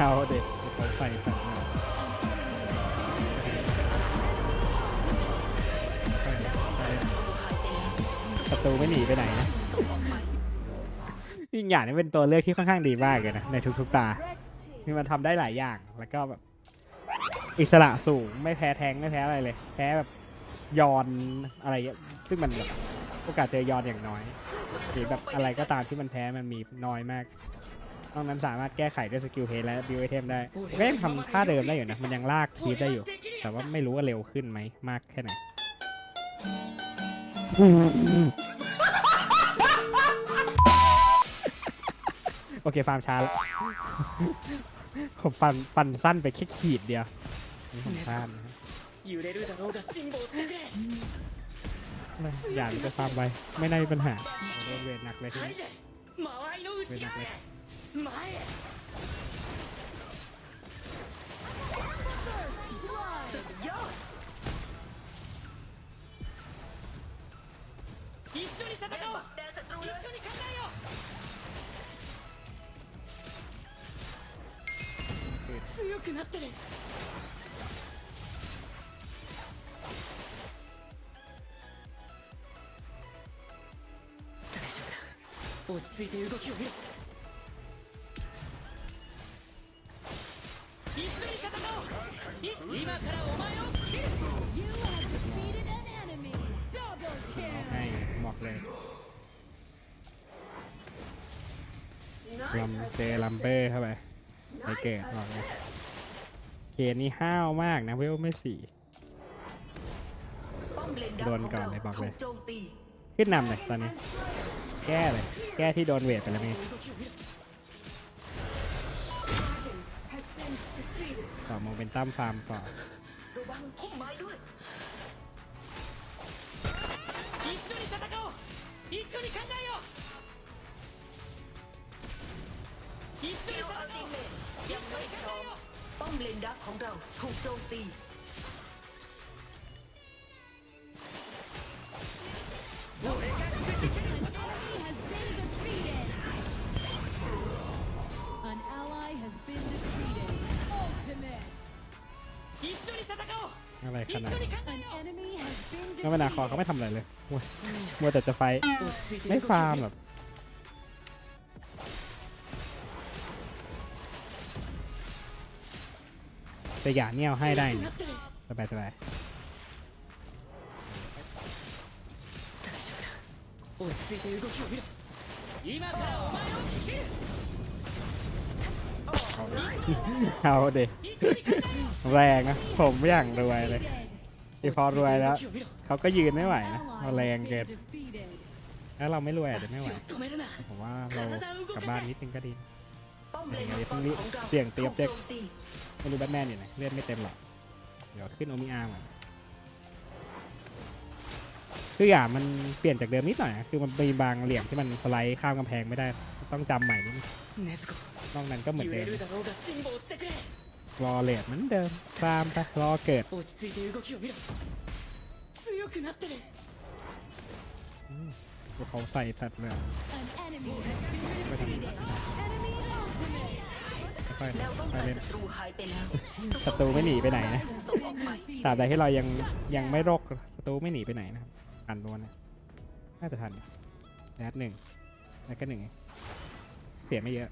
เขาเด็กเขาใส่สัตว์มาประตูไม่หนีไปไหนนะยิ่อย่างนี้เป็นตัวเลือกที่ค่อนข้างดีมากเลยนะ ในทุกๆตาที่มันทำได้หลายอย่าง แล้วก็แบบอิสระสูง ไม่แพ้แทง ไม่แพ้อะไรเลย แพ้แบบยอนอะไรเงี้ยซึ่งมันแบบโอกาสเจอยอนอย่างน้อยหรือแบบอะไรก็ตามที่มันแพ้มันมีน้อยมาก นอกนั้นสามารถแก้ไขด้วยสกิลเพลและบิวไอเทมได้ก็ยังทำท่าเดิมได้อยู่นะ มันยังลากคีบได้อยู่ แต่ว่าไม่รู้ว่าเร็วขึ้นไหมมากแค่ไหนโอเคฟาร์มช้าแล้วผมปั่นปั่นสั้นไปแค่ขีดเดียวผมาดนะอยู่ได้ด้วยแต่อย่าจะฟาร์มไปไม่ได้ปัญหาโดนเวทหนักเลยทีเวทหนักเลย の内側へ前一緒に戦おう。一緒に考えよう強くなってる。大丈夫だ。落ち着いて動きを見ろ。 ให้ kill. บอกเลยลัมเจลัมเบอร์เข้าไปไปเกิดบอกเลยเคนนี่ห้าวมากนะเวลไม่สี่โดนก่อนเลยบอกเลย ขึ้นนำเลยตอนนี้ แก้เลย แก้ที่โดนเวทไปแล้วนี่ ต่อโมเป็นตั้มฟาร์มต่อ ระวังพุ่มไม้ด้วย 一緒に戦おう一緒に考えよう一緒に戦 เอล お อัลติ う เมทยังไม่พร้อมป้อมเลนดักของเราถูกโจมตี นาคอเขาไม่ทำอะไรเลยมัวแต่จะไฟไม่ฟาร์มแบบจะหยาเนี่ยให้ได้สบายสบายเอาเด็กแรงอะผมอย่างรวยเลย ที่พอรวยแล้วเขาก็ยืนไม่ไหวนะเราแรงเกินถ้าเราไม่รวยอาจจะไม่ไหวผมว่าเรากลับบ้านนิดนึงก็ดีอย่งเงี้รีบเสี่ยงเตียบเจ็กไม่รู้แบทแมนอยู่ไหนเลือดไม่เต็มหรอกเดี๋ยวขึ้นโอมิอาร์มาคืออย่างมันเปลี่ยนจากเดิมนิดหน่อยคือมันมีบางเหลี่ยมที่มันสไลด์ข้ามกำแพงไม่ได้ต้องจำใหม่นิดนอกนั้นก็เหมือนเดิม รอเลดเหมือนเดิมตามไปรอเกิดเขาใส่สัตว์เลยไปทำไปไปเล่นศัตรูไม่หนีไปไหนนะตราบใดที่เรายังยังไม่รคศัตรูไม่หนีไปไหนนะครับอันโดนนะน่าจะทันแดดหนึ่งแล้วก็หนึ่งเสียไม่เยอะ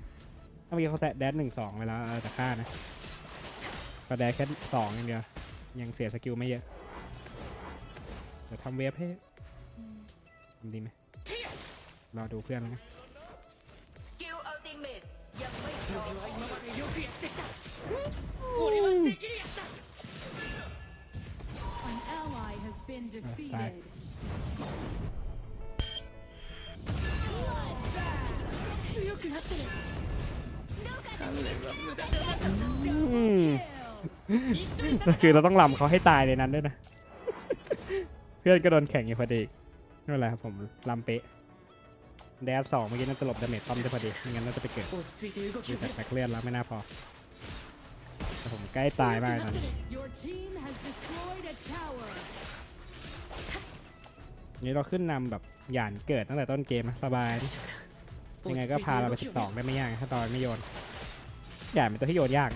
ถ้าเมื่อกี้เขาแตะแดดหนึ่งสองไปแล้วจะฆ่านะ ก็แดดแค่สองอย่างเดียวยังเสียสกิลไม่เยอะเดี๋ยวทำเวฟให้ดีไหมรอดูเพื่อนแล้วนะ สกิลอัลติเมทยังไม่พร้อม 俺は今までよくやってきた俺はできるやつだ An ally has been defeated. 強くなってる อืม 一緒に ก็ คือเราต้องลำเขาให้ตายในนั้นด้วยนะ เพื่อนก็โดนแข่งอยู่พอดีนั่นแหละครับผมลำเป๊ะแดฟสองเมื่อกี้น่าจะหลบดาเมจต้อมได้พอดีไม่งั้นน่าจะไปเกิดอยู่แต่แบกเลื่อนแล้วไม่น่าพอแต่ผมใกล้ตายมากนนี้นี่เราขึ้นนำแบบหยานเกิดตั้งแต่ต้นเกมสบาย ยังไงก็พาเราไปสิบสองได้ไม่ยากถ้าตอนไม่โยนหยานเป็นตัวที่โยนยาก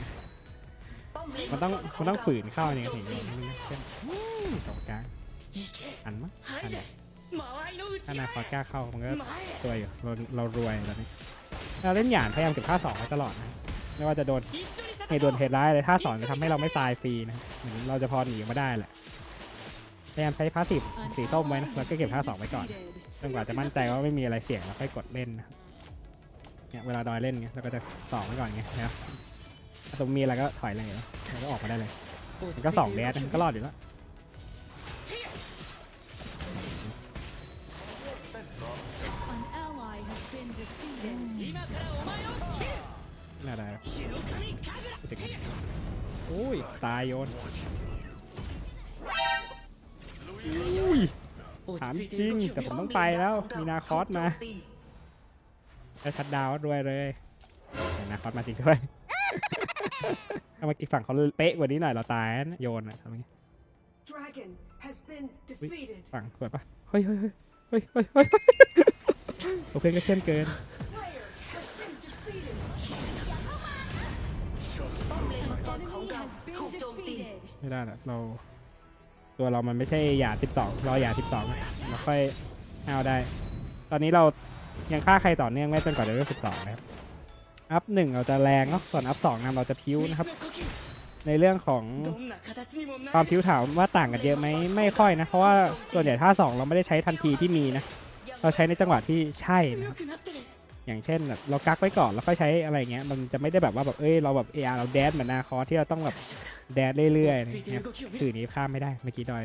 มันต้องมันต้องฝืนเข้าเนี่ยถึงจะมันจะเข้นตองกลางอันมั้งอันไหนถ้านาคอกล้าเข้ามันก็รวยอยู่เราเรารวยแล้วนี่เราเล่นหยานพยายามเก็บท่าสองไว้ตลอดนะไม่ว่าจะโดนเหตุโดนเหตุร้ายอะไรท่าสองจะทำให้เราไม่ตายฟรีนะเราจะพอหนีมาได้แหละพยายามใช้พาสิฟสีส้มไว้นะแล้วก็เก็บท่าสองไว้ก่อนจนกว่าจะมั่นใจว่าไม่มีอะไรเสี่ยงแล้วค่อยกดเล่นนะเนี่ยเวลาดอยเล่นเนี่ยเราก็จะสองไว้ก่อนไงนะ ตรงมีอะไรก็ถอยเลยแก็ออกมาได้เลยมันก็สองเดสก็รอดอยู่แล้น่าได้อุ้ย ตายโยนอุ้ยถามจริง แต่ผมต้องไปแล้ว มีนาคอสมาแล้วชัดดาวด้วยเลย นาคอสมาจริงด้วย ถ้าเมื่อกี้ฝั่งเขาเป๊ะกว่านี้หน่อยเราตายนะโยนอะทำไง Dragon has been defeated. ฝั่งสวยปะเฮ้ยเฮ้ยเฮ้ยเฮ้ยเฮ้ยเฮ้ยโอเคก็เข้มเกิน Slayer has been defeated. ป้อมเลนมังกร Enemy ของเรา has been ถูกโจมตี defeated. ไม่ได้ละเรา ตัวเรามันไม่ใช่หยาด12รอหยาด12เราค่อยเอาได้ ตอนนี้เรายังฆ่าใครต่อเนื่องไม่จนกว่าจะเริ่ม12นะครับ อัพหนึ่งเราจะแรงเนาะส่วนอัพสองนะเราจะพิ้วนะครับ ในเรื่องของความพิ้วถามว่าต่างกันเยอะไหมไม่ค่อยนะ เพราะว่าส่วนใหญ่ท่าสองเราไม่ได้ใช้ทันทีที่มีนะเราใช้ในจังหวะที่ใช่นะอย่างเช่นแบบเรากักไว้ก่อนแล้วค่อยใช้อะไรเงี้ยมันจะไม่ได้แบบว่าแบบเอ้ยเราแบบเออาเราแดดเหมือนนาคอที่เราต้องแบบแดดเรื่อยๆเนี่ยถือนี้ข้ามไม่ได้เมื่อกี้ดอย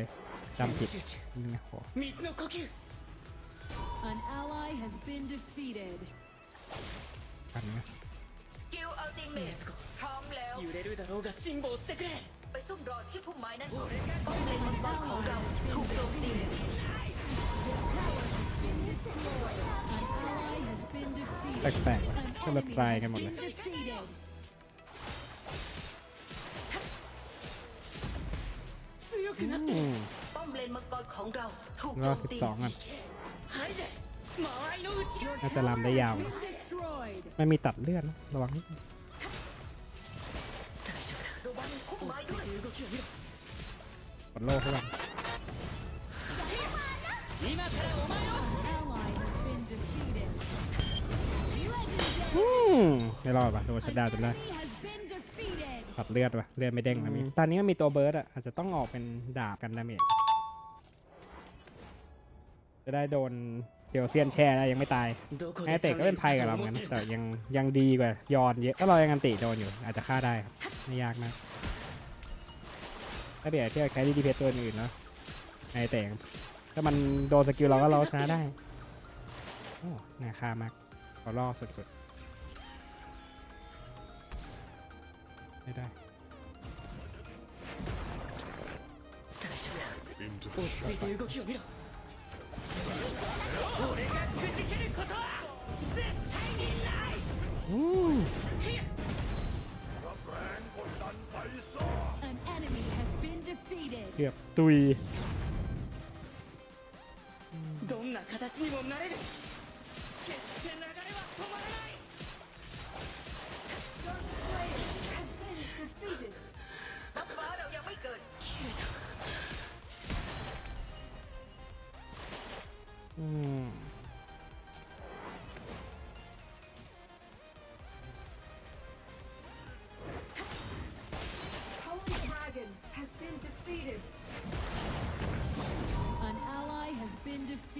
จำผิดนะโหอันนะ กิลอัลติเมทพร้อมแล้ว 揺れるだろうが辛抱してくれ ไปซุ่มรอที่พุ่มไม้นั้นป้อมเลนมังกรของเราถูกโจมตี An ally has been defeated. แปลกๆว่ะ An ก็เลย enemy ตาย has กันหมดเลย been defeated. 強くなって อื る ม ป้อมเลนมังกรของเราถูก ร โจ อ ม สิบ ตี สองกัน 入れ間合いの内側 น่าจะลำได้ยาว Been destroyed. ไม่มีตัดเลือดนะระวังนิดนึง 大丈夫だ ระวังพุ่มไม้ 落ち ด้ 着 วย いて動きを見ろ กดโล่เขาก่อน 今からお前を An ally has been defeated. อื Legendary. มไม่รอดว่ะโดนชัดดาวน์จนได้ Enemy has been defeated. ตัดเลือดว่ะเลือดไม่เด้งนะมีตอนนี้มันมีตัวเบิร์ดอ่ะอาจจะต้องออกเป็นดาบกันดาเมจจะได้โดน เดียวเซียนแช่ได้ยังไม่ตาย どこ แม้ で เตะก็เป็นภัยกับเราเหมือนกันแต่ยังยังดีกว่ายอนเยอะก็เรายังกันติโดนอยู่ อาจจะฆ่าได้ครับไม่ยากมากก็เดี๋ยวเทียบแครี่ดีเพสตัวอื่นเนาะในเตะถ้ามันโดนสกิลเราก็เราชนะได้โอ้น่าฆ่ามากเขาล่อสุดๆไม่ได้ 大丈夫だ落ち着いて動きを見ろ 俺がくじけることは絶対にないいや、どいどんな形にもなれる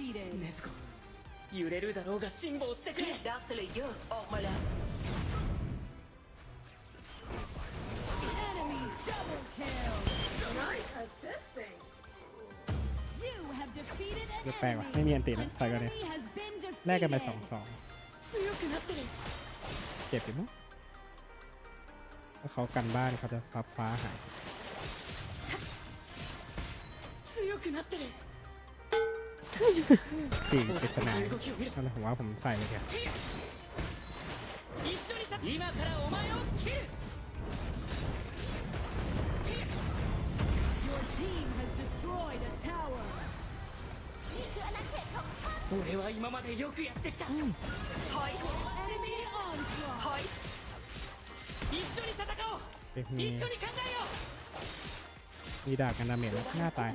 been defeated. ネズコ揺れるだろうが辛抱してくれ ดาร์คสเลเยอร์ออกมาแล้ว Enemy double kill. Nice assisting. You have defeated an เกือบแปลกว่ะ enemy. ไม่มีอันตินะ An ถอยกันเลย enemy has been แลกกันไปส defeated. องสอง 強くなってる เจ็บอยู่มั้งถ้าเขากันบ้านเขาจะฟ้าฟ้าหาย 強くなってる สี่ป 落 ริ ち ศ 着い นา て動きを見ろ นั่นแหละผมว่าผมใส่เลยแก 一緒に立今からお前を切る Your team has destroyed a tower. 俺は今までよくやってきた ถอย Enemy onslaught. ถอย 一緒に戦おう เอ๊ะมี 一緒に考えよう มีดาบกันดาเมจแล้วหน้าตาย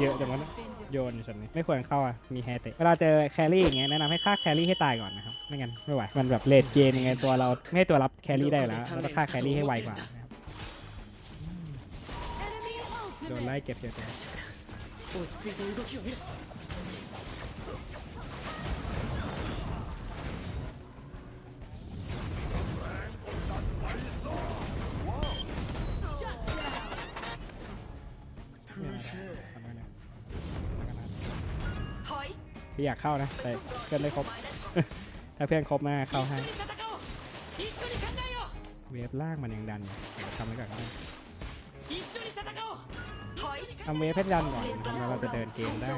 เยอะแต่ว่า Been defeated. โยนฉันนี่ไม่ควรเข้าอ่ะ มีแฮร์เตะเวลาเจอแครี่อย่างเงี้ยแนะนำให้ฆ่าแครี่ให้ตายก่อนนะครับ ไม่งั้นไม่ไหว มันแบบเลดเกมยังไงตัวเราไม่ให้ตัวรับแครี่ได้อยู่แล้วเราต้องฆ่าแครี่ให้ไวกว่านะครับ Enemy โดนไล่ ultimate. เก็บเยอะจัง 大丈夫だ落ち着いて動きを見ろ ที่อยากเข้านะ แต่เพื่อนไม่ครบ ถ้าเพื่อนครบมาเข้าให้ เวฟล่างมันยังดันทำไว้ก่อนก็ไทำเวฟให้ดันก่อนแล้วเราจะเดินเกมได้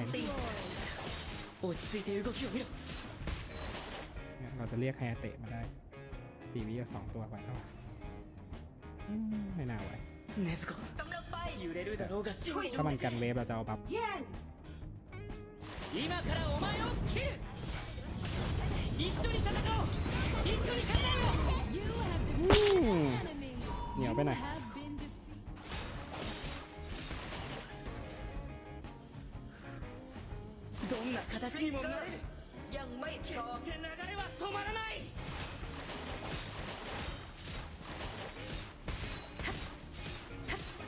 เราจะเรียกแฮเตะมาได้ตีวีก็สองตัวไปเท่าไม่น่าไหวถ้ามันกันเวฟเราจะเอาบัฟ 今からお前を切る一緒に戦おう一緒に考えよう You have defeated Hmm. an enemy. Nhiều You cái này. have been defeated. どんな形にもなれる ยังไม่พร้อม 決して流れは止まらない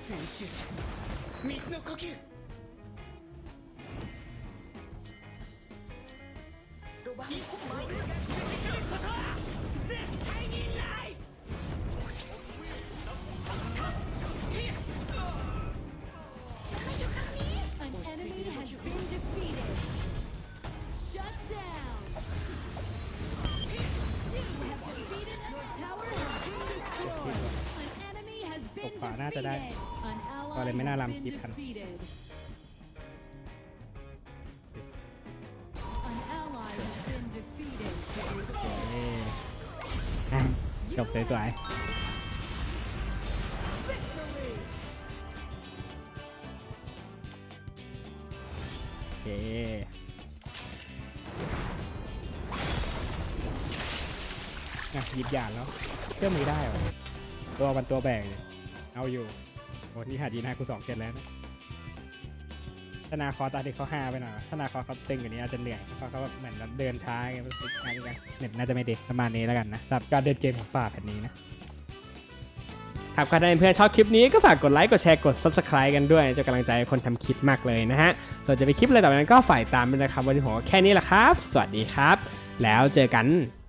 全集中水の呼吸 一個が決めることは絶対にない大将 enemy has been defeated shut down you have defeated a tower has been destroyed an enemy has been defeated an ally has been defeated สวยๆโอเคอะหยิบหยาดแล้วเชื่อมือได้วะตัวมันตัวแบกเลยเอาอยู่โอ้นี่หาดีนากูสองเกตแล้วนะ นาคอตาเด็กเขาห้าไปหน่อยธนาคอเขาตึงกว่านี้อาจจะเหนื่อยเพราะเขาแบบเหมือนแบบเดินช้าไงรู้สึกช้าไงเน็ตน่าจะไม่ดีประมาณนี้แล้วกันนะสำหรับการเดินเกมของป่าแผ่นนี้นะครับก็ถ้าเพื่อนๆชอบคลิปนี้ก็ฝากกดไลค์กดแชร์กด subscribe กันด้วยจะกำลังใจคนทำคลิปมากเลยนะฮะ ส่วนจะไปคลิปอะไรต่อไปนั้นก็ฝ่ายตามไปนะครับ วันนี้ผมก็แค่นี้แหละครับ สวัสดีครับ แล้วเจอกัน